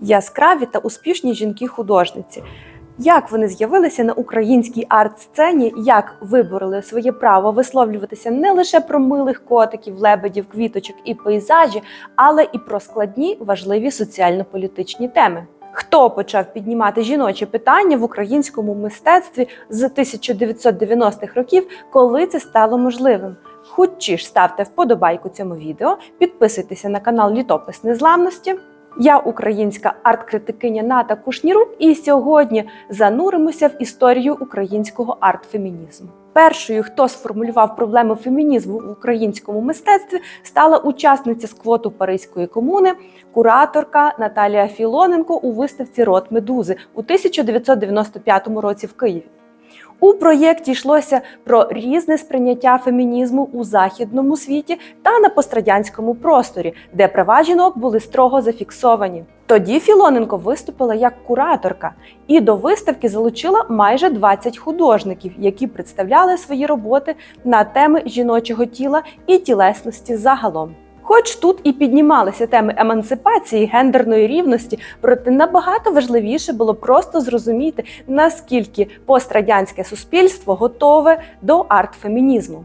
яскраві та успішні жінки-художниці. Як вони з'явилися на українській арт-сцені, як вибороли своє право висловлюватися не лише про милих котиків, лебедів, квіточок і пейзажі, але і про складні важливі соціально-політичні теми. Хто почав піднімати жіночі питання в українському мистецтві з 1990-х років, коли це стало можливим? Хочі ж ставте вподобайку цьому відео, підписуйтеся на канал Літопис Незламності. Я українська арт-критикиня Ната Кушнірук, і сьогодні зануримося в історію українського арт-фемінізму. Першою, хто сформулював проблему фемінізму в українському мистецтві, стала учасниця сквоту Паризької комуни, кураторка Наталія Філоненко у виставці Рот Медузи у 1995 році в Києві. У проєкті йшлося про різне сприйняття фемінізму у західному світі та на пострадянському просторі, де права жінок були строго зафіксовані. Тоді Філоненко виступила як кураторка і до виставки залучила майже 20 художників, які представляли свої роботи на теми жіночого тіла і тілесності загалом. Хоч тут і піднімалися теми емансипації, гендерної рівності, проте набагато важливіше було просто зрозуміти, наскільки пострадянське суспільство готове до арт-фемінізму.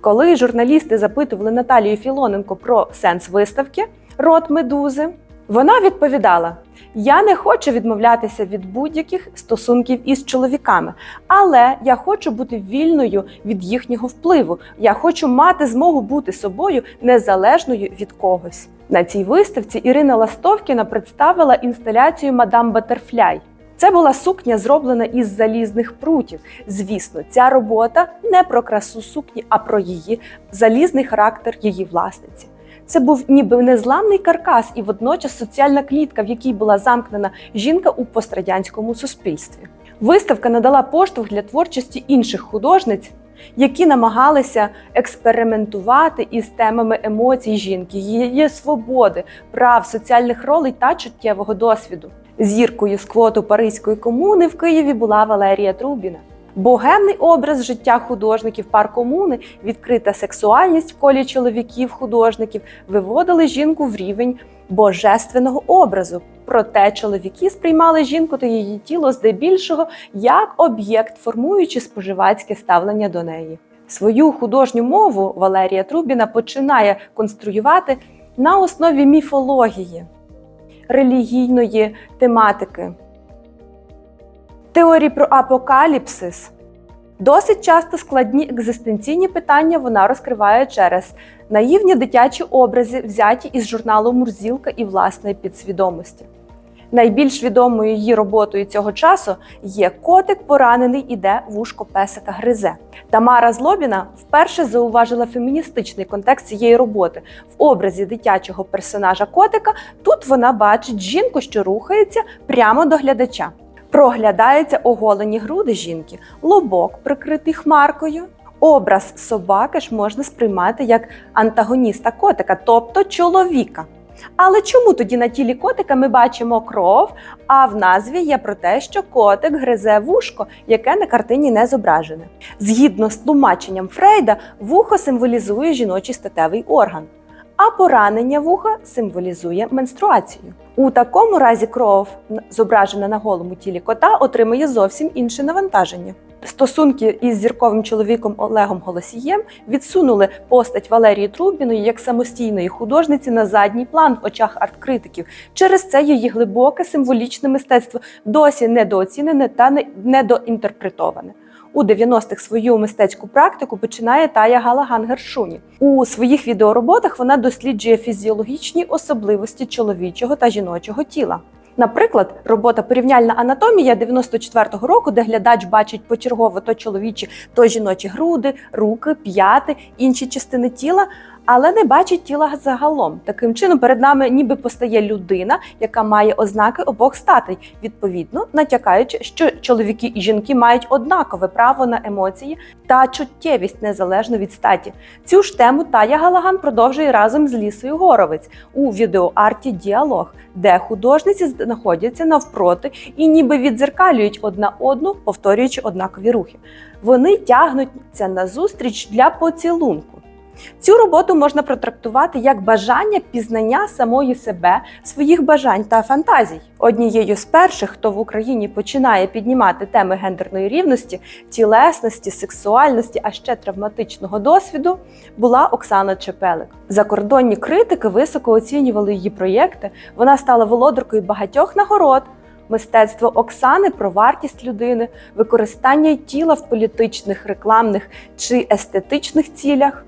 Коли журналісти запитували Наталію Філоненко про сенс виставки Рот медузи, вона відповідала: Я не хочу відмовлятися від будь-яких стосунків із чоловіками, але я хочу бути вільною від їхнього впливу. Я хочу мати змогу бути собою незалежною від когось. На цій виставці Ірина Ластовкіна представила інсталяцію Мадам Батерфляй. Це була сукня, зроблена із залізних прутів. Звісно, ця робота не про красу сукні, а про її залізний характер її власниці. Це був ніби незламний каркас і водночас соціальна клітка, в якій була замкнена жінка у пострадянському суспільстві. Виставка надала поштовх для творчості інших художниць, які намагалися експериментувати із темами емоцій жінки, її свободи, прав, соціальних ролей та чуттєвого досвіду. Зіркою з квоту Паризької комуни в Києві була Валерія Трубіна. Богемний образ життя художників пар комуни, відкрита сексуальність в колі чоловіків-художників виводили жінку в рівень божественного образу. Проте чоловіки сприймали жінку та її тіло здебільшого як об'єкт, формуючи споживацьке ставлення до неї. Свою художню мову Валерія Трубіна починає конструювати на основі міфології, релігійної тематики теорії про апокаліпсис. Досить часто складні екзистенційні питання вона розкриває через наївні дитячі образи, взяті із журналу Мурзілка і власної підсвідомості. Найбільш відомою її роботою цього часу є котик поранений іде вушко песика гризе. Тамара Злобіна вперше зауважила феміністичний контекст цієї роботи. В образі дитячого персонажа котика тут вона бачить жінку, що рухається прямо до глядача. Проглядаються оголені груди жінки, лобок прикритий хмаркою. Образ собаки ж можна сприймати як антагоніста котика, тобто чоловіка. Але чому тоді на тілі котика ми бачимо кров, а в назві є про те, що котик гризе вушко, яке на картині не зображене? Згідно з тлумаченням Фрейда, вухо символізує жіночий статевий орган, а поранення вуха символізує менструацію. У такому разі кров, зображена на голому тілі кота, отримує зовсім інше навантаження. Стосунки із зірковим чоловіком Олегом Голосієм відсунули постать Валерії Трубіної як самостійної художниці на задній план в очах арт-критиків. Через це її глибоке символічне мистецтво досі недооцінене та недоінтерпретоване. У 90-х свою мистецьку практику починає Тая Галаган Гершуні. У своїх відеороботах вона досліджує фізіологічні особливості чоловічого та жіночого тіла. Наприклад, робота Порівняльна анатомія 94-го року, де глядач бачить почергово то чоловічі, то жіночі груди, руки, п'яти, інші частини тіла, але не бачить тіла загалом. Таким чином, перед нами ніби постає людина, яка має ознаки обох статей, відповідно натякаючи, що чоловіки і жінки мають однакове право на емоції та чуттєвість незалежно від статі. Цю ж тему Тая Галаган продовжує разом з Лісою Горовець у відеоарті Діалог, де художниці знаходяться навпроти і ніби відзеркалюють одна одну, повторюючи однакові рухи. Вони тягнуться назустріч для поцілунку. Цю роботу можна протрактувати як бажання пізнання самої себе, своїх бажань та фантазій. Однією з перших, хто в Україні починає піднімати теми гендерної рівності, тілесності, сексуальності, а ще травматичного досвіду, була Оксана Чепелик. Закордонні критики високо оцінювали її проєкти. Вона стала володаркою багатьох нагород. Мистецтво Оксани про вартість людини, використання тіла в політичних, рекламних чи естетичних цілях.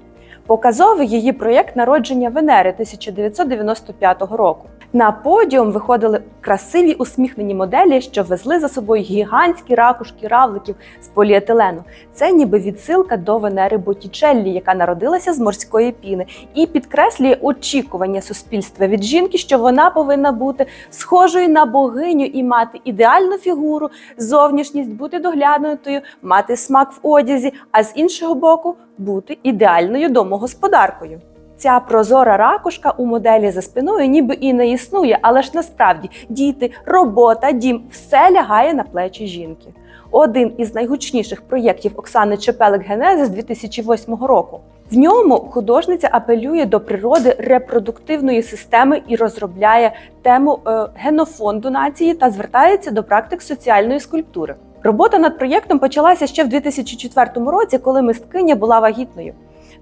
Показовий її проєкт народження Венери 1995 року. На подіум виходили красиві усміхнені моделі, що везли за собою гігантські ракушки равликів з поліетилену. Це ніби відсилка до Венери Боттічеллі, яка народилася з морської піни, і підкреслює очікування суспільства від жінки, що вона повинна бути схожою на богиню і мати ідеальну фігуру, зовнішність, бути доглянутою, мати смак в одязі, а з іншого боку бути ідеальною домогосподаркою. Ця прозора ракушка у моделі за спиною ніби і не існує, але ж насправді діти, робота, дім все лягає на плечі жінки. Один із найгучніших проєктів Оксани Чепелик Генезис 2008 року. В ньому художниця апелює до природи репродуктивної системи і розробляє тему е, генофонду нації та звертається до практик соціальної скульптури. Робота над проєктом почалася ще в 2004 році, коли мисткиня була вагітною.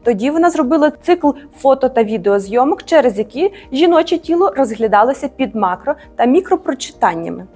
Тоді вона зробила цикл фото та відеозйомок, через які жіноче тіло розглядалося під макро та мікропрочитаннями.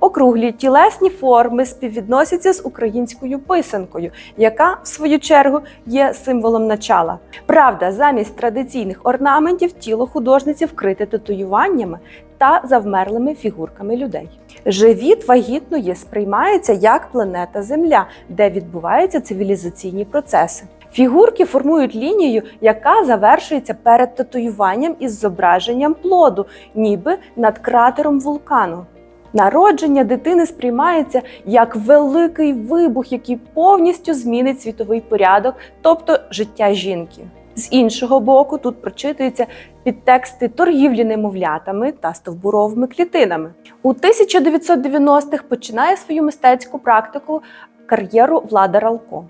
Округлі тілесні форми співвідносяться з українською писанкою, яка, в свою чергу, є символом начала. Правда, замість традиційних орнаментів тіло художниці вкрите татуюваннями та завмерлими фігурками людей. Живіт вагітної сприймається як планета Земля, де відбуваються цивілізаційні процеси. Фігурки формують лінію, яка завершується перед татуюванням із зображенням плоду, ніби над кратером вулкану. Народження дитини сприймається як великий вибух, який повністю змінить світовий порядок, тобто життя жінки. З іншого боку, тут прочитуються підтексти торгівлі немовлятами та стовбуровими клітинами. У 1990-х починає свою мистецьку практику кар'єру Влада Ралко.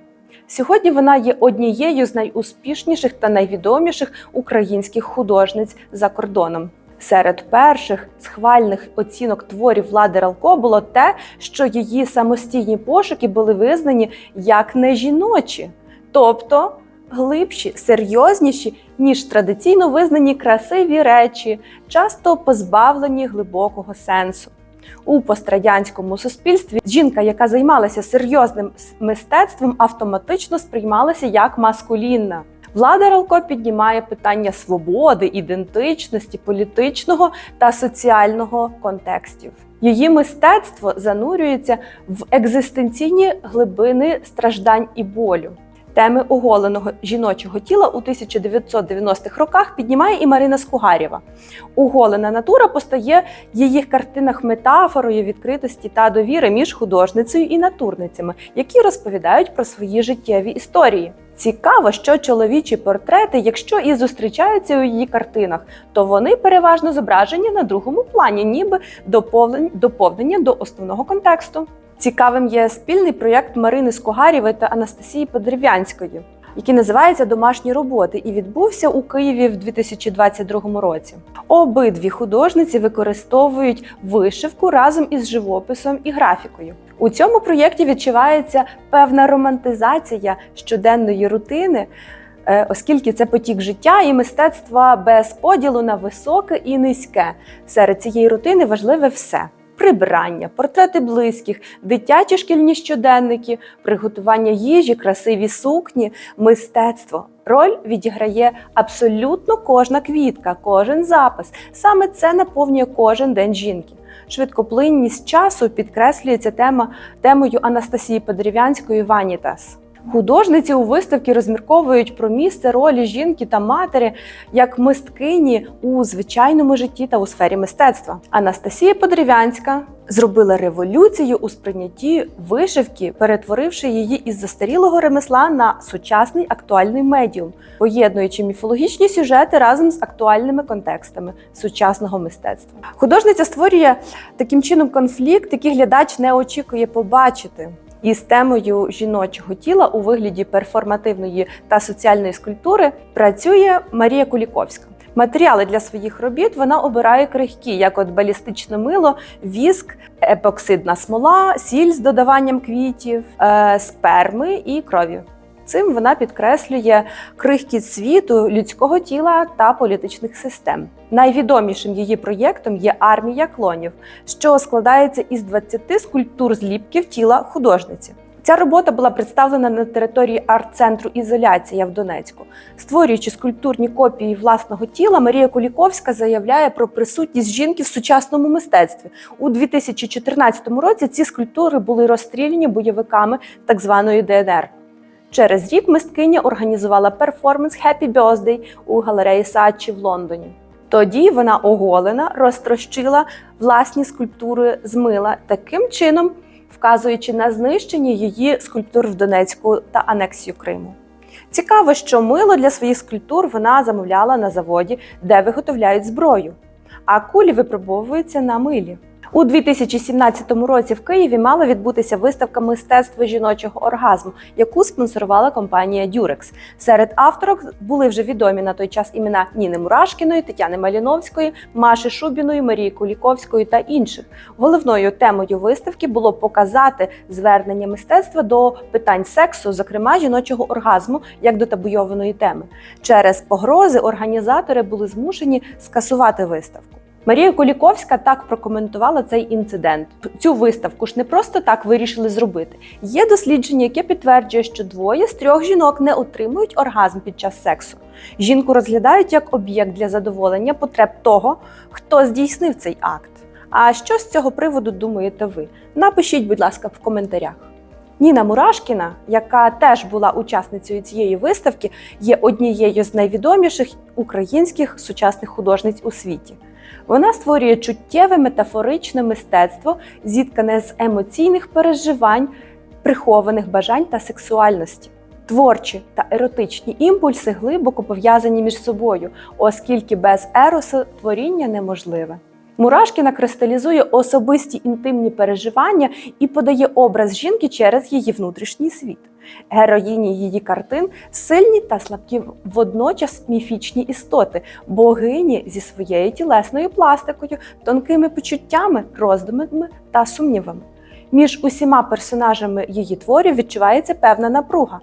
Сьогодні вона є однією з найуспішніших та найвідоміших українських художниць за кордоном. Серед перших схвальних оцінок творів Влади Ралко було те, що її самостійні пошуки були визнані як не жіночі, тобто глибші, серйозніші, ніж традиційно визнані красиві речі, часто позбавлені глибокого сенсу. У пострадянському суспільстві жінка, яка займалася серйозним мистецтвом, автоматично сприймалася як маскулінна. Влада Ралко піднімає питання свободи, ідентичності, політичного та соціального контекстів. Її мистецтво занурюється в екзистенційні глибини страждань і болю. Теми оголеного жіночого тіла у 1990-х роках піднімає і Марина Скугарєва. Оголена натура постає в її картинах метафорою відкритості та довіри між художницею і натурницями, які розповідають про свої життєві історії. Цікаво, що чоловічі портрети, якщо і зустрічаються у її картинах, то вони переважно зображені на другому плані, ніби доповнення до основного контексту. Цікавим є спільний проєкт Марини Скогарєвої та Анастасії Подерев'янської, який називається Домашні роботи і відбувся у Києві в 2022 році. Обидві художниці використовують вишивку разом із живописом і графікою. У цьому проєкті відчувається певна романтизація щоденної рутини. е, Оскільки це потік життя і мистецтва без поділу на високе і низьке. Серед цієї рутини важливе все: прибирання, портрети близьких, дитячі шкільні щоденники, приготування їжі, красиві сукні, мистецтво. Роль відіграє абсолютно кожна квітка, кожен запис. Саме це наповнює кожен день жінки. Швидкоплинність часу підкреслюється тема темою Анастасії Подерев'янської Ванітас. Художниці у виставці розмірковують про місце ролі жінки та матері як мисткині у звичайному житті та у сфері мистецтва. Анастасія Подерев'янська зробила революцію у сприйнятті вишивки, перетворивши її із застарілого ремесла на сучасний актуальний медіум, поєднуючи міфологічні сюжети разом з актуальними контекстами сучасного мистецтва. Художниця створює таким чином конфлікт, який глядач не очікує побачити. Із темою жіночого тіла у вигляді перформативної та соціальної скульптури працює Марія Куліковська. Матеріали для своїх робіт вона обирає крихкі, як от балістичне мило, віск, епоксидна смола, сіль з додаванням квітів, е, сперми і крові. Цим вона підкреслює крихкість світу, людського тіла та політичних систем. Найвідомішим її проєктом є армія клонів, що складається із 20 скульптур зліпків тіла художниці. Ця робота була представлена на території арт-центру Ізоляція в Донецьку. Створюючи скульптурні копії власного тіла, Марія Куліковська заявляє про присутність жінки в сучасному мистецтві. У 2014 році ці скульптури були розстріляні бойовиками так званої ДНР. Через рік мисткиня організувала перформанс «Happy Birthday» у галереї Сачі в Лондоні. Тоді вона оголена розтрощила власні скульптури з мила таким чином, вказуючи на знищення її скульптур в Донецьку та анексію Криму. Цікаво, що мило для своїх скульптур вона замовляла на заводі, де виготовляють зброю, а кулі випробовуються на милі. У 2017 році в Києві мала відбутися виставка мистецтва жіночого оргазму, яку спонсорувала компанія Durex. Серед авторок були вже відомі на той час імена Ніни Мурашкіної, Тетяни Маліновської, Маші Шубіної, Марії Куліковської та інших. Головною темою виставки було показати звернення мистецтва до питань сексу, зокрема жіночого оргазму, як до табуйованої теми. Через погрози організатори були змушені скасувати виставку. Марія Куліковська так прокоментувала цей інцидент. Цю виставку ж не просто так вирішили зробити. Є дослідження, яке підтверджує, що двоє з трьох жінок не отримують оргазм під час сексу. Жінку розглядають як об'єкт для задоволення потреб того, хто здійснив цей акт. А що з цього приводу думаєте ви? Напишіть, будь ласка, в коментарях. Ніна Мурашкіна, яка теж була учасницею цієї виставки, є однією з найвідоміших українських сучасних художниць у світі. Вона створює чуттєве метафоричне мистецтво, зіткане з емоційних переживань, прихованих бажань та сексуальності. Творчі та еротичні імпульси глибоко пов'язані між собою, оскільки без еросу творіння неможливе. Мурашкіна кристалізує особисті інтимні переживання і подає образ жінки через її внутрішній світ. Героїні її картин сильні та слабкі водночас міфічні істоти, богині зі своєю тілесною пластикою, тонкими почуттями, роздумами та сумнівами. Між усіма персонажами її творів відчувається певна напруга.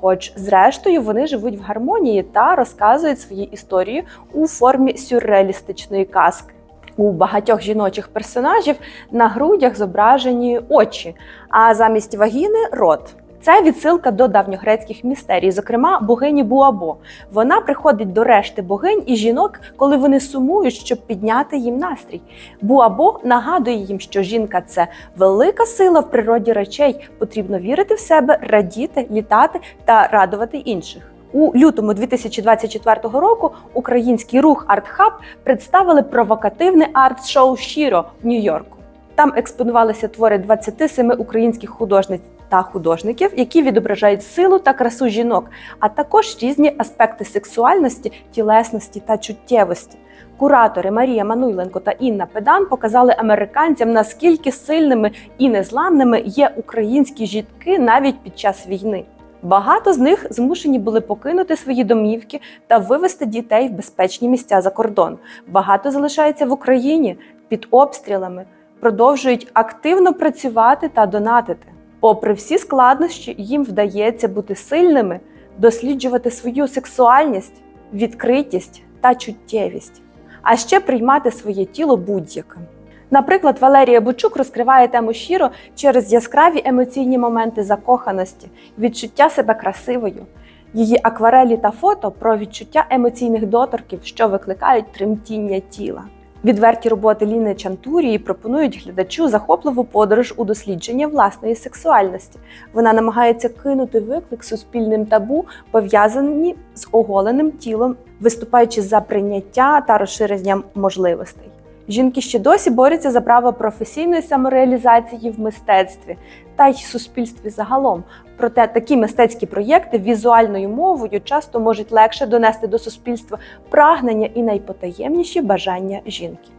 Хоч, зрештою, вони живуть в гармонії та розказують свої історії у формі сюрреалістичної казки. У багатьох жіночих персонажів на грудях зображені очі, а замість вагіни рот. Це відсилка до давньогрецьких містерій, зокрема богині Буабо. Вона приходить до решти богинь і жінок, коли вони сумують, щоб підняти їм настрій. Буабо нагадує їм, що жінка це велика сила в природі речей. Потрібно вірити в себе, радіти, літати та радувати інших. У лютому 2024 року український рух ArtHub представили провокативне арт-шоу Щиро в Нью-Йорку. Там експонувалися твори 27 українських художниць та художників, які відображають силу та красу жінок, а також різні аспекти сексуальності, тілесності та чуттєвості. Куратори Марія Мануйленко та Інна Педан показали американцям, наскільки сильними і незламними є українські жінки навіть під час війни. Багато з них змушені були покинути свої домівки та вивезти дітей в безпечні місця за кордон. Багато залишається в Україні під обстрілами, продовжують активно працювати та донатити. Попри всі складнощі, їм вдається бути сильними, досліджувати свою сексуальність, відкритість та чуттєвість, а ще приймати своє тіло будь-яким. Наприклад, Валерія Бучук розкриває тему щиро через яскраві емоційні моменти закоханості, відчуття себе красивою. Її акварелі та фото про відчуття емоційних доторків, що викликають тремтіння тіла. Відверті роботи Ліни Чантурії пропонують глядачу захопливу подорож у дослідження власної сексуальності. Вона намагається кинути виклик суспільним табу, пов'язані з оголеним тілом, виступаючи за прийняття та розширення можливостей. Жінки ще досі борються за право професійної самореалізації в мистецтві та й суспільстві загалом. Проте такі мистецькі проєкти візуальною мовою часто можуть легше донести до суспільства прагнення і найпотаємніші бажання жінки.